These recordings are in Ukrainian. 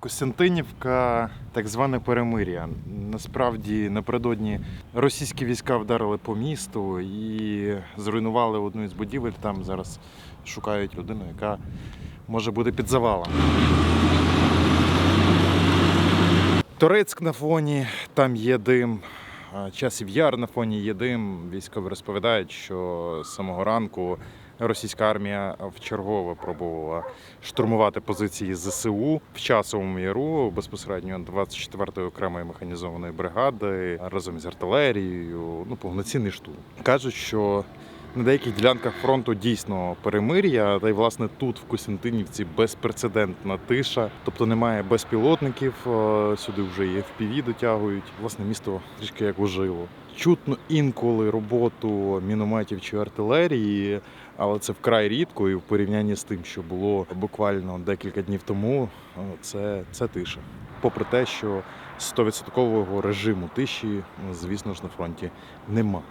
Костянтинівка, так зване перемир'я. Насправді напередодні російські війська вдарили по місту і зруйнували одну із будівель. Там зараз шукають людину, яка може бути під завалом. Торецьк на фоні, там є дим. Часів яр на фоні є дим. Військові розповідають, що з самого ранку російська армія вчергове пробувала штурмувати позиції ЗСУ в часовому яру безпосередньо 24-ї окремої механізованої бригади разом з артилерією. Ну, повноцінний штурм. Кажуть, що на деяких ділянках фронту дійсно перемир'я, та й власне тут, в Костянтинівці, безпрецедентна тиша, тобто немає безпілотників, е, сюди вже і FPV дотягують. Власне, місто трішки як ожило. Чутно інколи роботу мінометів чи артилерії, але це вкрай рідко, і в порівнянні з тим, що було буквально декілька днів тому, е, це, це тиша. Попри те, що 100% режиму тиші, звісно ж, на фронті нема.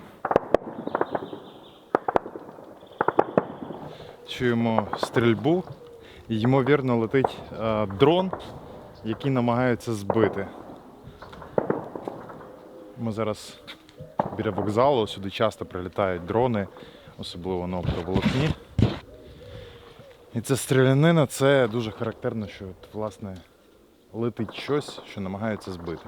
Чуємо стрільбу. і, Ймовірно, летить е, дрон, який намагаються збити. Ми зараз біля вокзалу, сюди часто прилітають дрони, особливо на оптоволокні. І це стрілянина, це дуже характерно, що власне летить щось, що намагаються збити.